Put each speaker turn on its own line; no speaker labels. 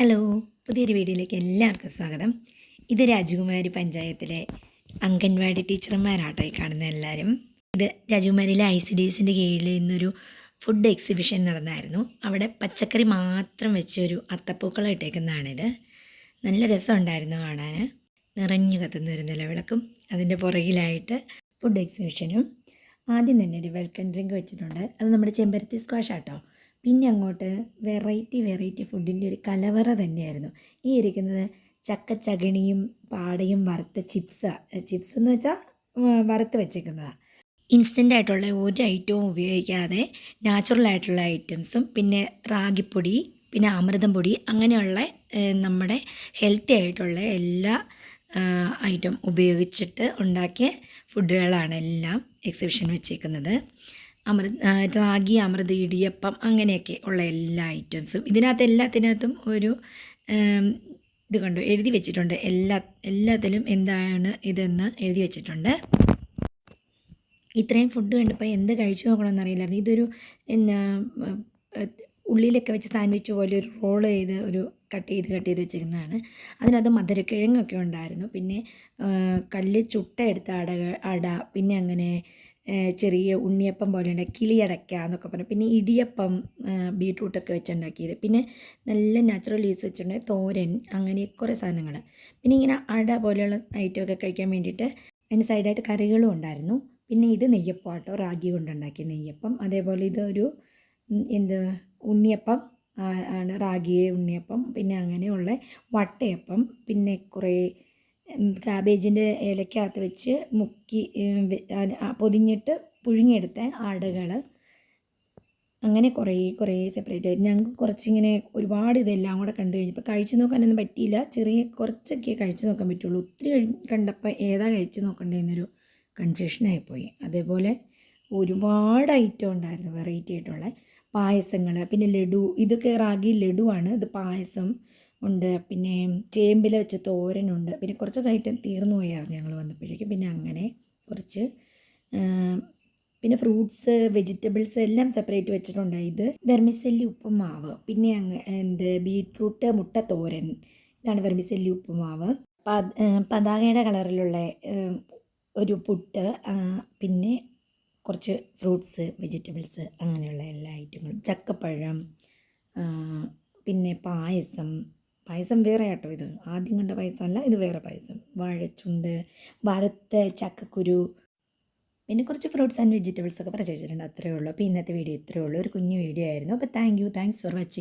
Hello പുതിയൊരു വീഡിയോയിലേക്ക് എല്ലാവർക്കും സ്വാഗതം. ഇത് രാജകുമാരി പഞ്ചായത്തിലെ അംഗൻവാടി ടീച്ചർമാരാട്ടോ ഈ കാണുന്ന എല്ലാവരും. ഇത് രാജകുമാരിയിലെ ഐ സി ഡി എസിന്റെ കീഴിൽ ഇന്നൊരു ഫുഡ് എക്സിബിഷൻ നടന്നായിരുന്നു. അവിടെ പച്ചക്കറി മാത്രം വെച്ചൊരു അത്തപ്പൂക്കളം ഇട്ടേക്കുന്നതാണിത്. നല്ല രസമുണ്ടായിരുന്നു കാണാൻ. നിറഞ്ഞു കത്തുന്ന ഒരു നിലവിളക്കും അതിന്റെ പുറകിലായിട്ട് ഫുഡ് എക്സിബിഷനും ആദ്യം തന്നെ ഒരു വെൽക്കം ഡ്രിങ്ക് വെച്ചിട്ടുണ്ട്. അത് നമ്മുടെ ചെമ്പരത്തി സ്ക്വാഷ് ആട്ടോ. പിന്നെ അങ്ങോട്ട് വെറൈറ്റി വെറൈറ്റി ഫുഡിന്റെ ഒരു കലവറ തന്നെയായിരുന്നു. ഈ ഇരിക്കുന്നത് ചക്കച്ചകിണിയും പാടയും വറുത്ത ചിപ്സ് ചിപ്സ് എന്ന് വെച്ചാൽ വറുത്ത് വെച്ചേക്കുന്നതാണ് ഇൻസ്റ്റന്റ് ആയിട്ടുള്ള ഒരു ഐറ്റവും ഉപയോഗിക്കാതെ നാച്ചുറൽ ആയിട്ടുള്ള ഐറ്റംസും പിന്നെ റാഗിപ്പൊടി പിന്നെ അമൃതം പൊടി അങ്ങനെയുള്ള നമ്മുടെ ഹെൽത്തി ആയിട്ടുള്ള എല്ലാ ഐറ്റം ഉപയോഗിച്ചിട്ട് ഉണ്ടാക്കിയ ഫുഡുകളാണ് എല്ലാം എക്സിബിഷൻ വെച്ചേക്കുന്നത്. അമൃത് റാഗി അമൃത് ഇടിയപ്പം അങ്ങനെയൊക്കെ ഉള്ള എല്ലാ ഐറ്റംസും ഇതിനകത്ത് എല്ലാത്തിനകത്തും ഒരു ഇത് കണ്ടു എഴുതി വെച്ചിട്ടുണ്ട്. എല്ലാ എല്ലാത്തിലും എന്താണ് ഇതെന്ന് എഴുതി വെച്ചിട്ടുണ്ട്. ഇത്രയും ഫുഡ് കണ്ടപ്പോൾ എന്ത് കഴിച്ചു നോക്കണമെന്ന് അറിയില്ലായിരുന്നു. ഇതൊരു എന്നാ ഉള്ളിയിലൊക്കെ വെച്ച് സാൻഡ്വിച്ച് പോലെ ഒരു റോൾ ചെയ്ത് ഒരു കട്ട് ചെയ്ത് കട്ട് ചെയ്ത് വെച്ചിരുന്നതാണ്. അതിനകത്ത് മധുരക്കിഴങ്ങൊക്കെ ഉണ്ടായിരുന്നു. പിന്നെ കല്ല് ചുട്ട എടുത്ത അട അട പിന്നെ അങ്ങനെ ചെറിയ ഉണ്ണിയപ്പം പോലെ ഉണ്ട് കിളിയടയ്ക്ക എന്നൊക്കെ പറഞ്ഞു. പിന്നെ ഇടിയപ്പം ബീട്രൂട്ടൊക്കെ വെച്ചുണ്ടാക്കിയത്. പിന്നെ നല്ല നാച്ചുറൽ ലീവ്സ് വെച്ചിട്ടുണ്ട് തോരൻ അങ്ങനെ കുറേ സാധനങ്ങൾ. പിന്നെ ഇങ്ങനെ അട പോലെയുള്ള ഐറ്റമൊക്കെ കഴിക്കാൻ വേണ്ടിയിട്ട് അതിന് സൈഡായിട്ട് കറികളും ഉണ്ടായിരുന്നു. പിന്നെ ഇത് നെയ്യപ്പം ആട്ടോ റാഗി കൊണ്ടുണ്ടാക്കിയ നെയ്യപ്പം. അതേപോലെ ഇതൊരു എന്ത് ഉണ്ണിയപ്പം ആണ് റാഗി ഉണ്ണിയപ്പം. പിന്നെ അങ്ങനെയുള്ള വട്ടയപ്പം. പിന്നെ കുറേ കാബേജിന്റെ ഇലക്കകത്ത് വെച്ച് മുക്കി പൊതിഞ്ഞിട്ട് പുഴുങ്ങിയെടുത്ത അടകൾ അങ്ങനെ കുറേ കുറേ സെപ്പറേറ്റ് ആയിട്ട്. ഞങ്ങൾക്ക് കുറച്ചിങ്ങനെ ഒരുപാട് ഇതെല്ലാം കൂടെ കണ്ടു കഴിഞ്ഞപ്പോൾ കഴിച്ചു നോക്കാനൊന്നും പറ്റിയില്ല. ചെറിയ കുറച്ചൊക്കെ കഴിച്ചു നോക്കാൻ പറ്റുള്ളൂ. ഒത്തിരി കണ്ടപ്പോൾ ഏതാ കഴിച്ചു നോക്കണ്ടേന്നൊരു കൺഫ്യൂഷനായിപ്പോയി അതേപോലെ ഒരുപാട് ഐറ്റം ഉണ്ടായിരുന്നു വെറൈറ്റി ആയിട്ടുള്ള. പായസങ്ങൾ പിന്നെ ലഡു ഇതൊക്കെ റാഗി ലഡുവാണ്. ഇത് പായസം ഉണ്ട്. പിന്നെ ചേമ്പില വെച്ച തോരനുണ്ട്. പിന്നെ കുറച്ച് ഐറ്റം തീർന്നു പോയായിരുന്നു ഞങ്ങൾ വന്നപ്പോഴേക്കും. പിന്നെ അങ്ങനെ കുറച്ച് പിന്നെ ഫ്രൂട്ട്സ് വെജിറ്റബിൾസ് എല്ലാം സെപ്പറേറ്റ് വെച്ചിട്ടുണ്ട്. ഇത് വെർമിസെല്ലി ഉപ്പുമാവ്. പിന്നെ അങ്ങ് എന്ത് ബീട്രൂട്ട് മുട്ട തോരൻ. ഇതാണ് വെർമിസെല്ലി ഉപ്പുമാവ്. പതാകയുടെ കളറിലുള്ള ഒരു പുട്ട് പിന്നെ കുറച്ച് ഫ്രൂട്ട്സ് വെജിറ്റബിൾസ് അങ്ങനെയുള്ള എല്ലാ ഐറ്റങ്ങളും ചക്കപ്പഴം പിന്നെ പായസം പായസം വേറെ കേട്ടോ ഇത്. ആദ്യം കണ്ട പായസമല്ല ഇത് വേറെ പായസം. വാഴച്ചുണ്ട് വറുത്ത ചക്കക്കുരു. പിന്നെ കുറച്ച് ഫ്രൂട്ട്സ് ആൻഡ് വെജിറ്റബിൾസ് ഒക്കെ പറിച്ച് വെച്ചിട്ടുണ്ട്. അത്രയേ ഉള്ളൂ. അപ്പോൾ ഇന്നത്തെ വീഡിയോ ഇത്രയേ ഉള്ളൂ. ഒരു കുഞ്ഞു വീഡിയോ ആയിരുന്നു. അപ്പോൾ thank you thanks for watching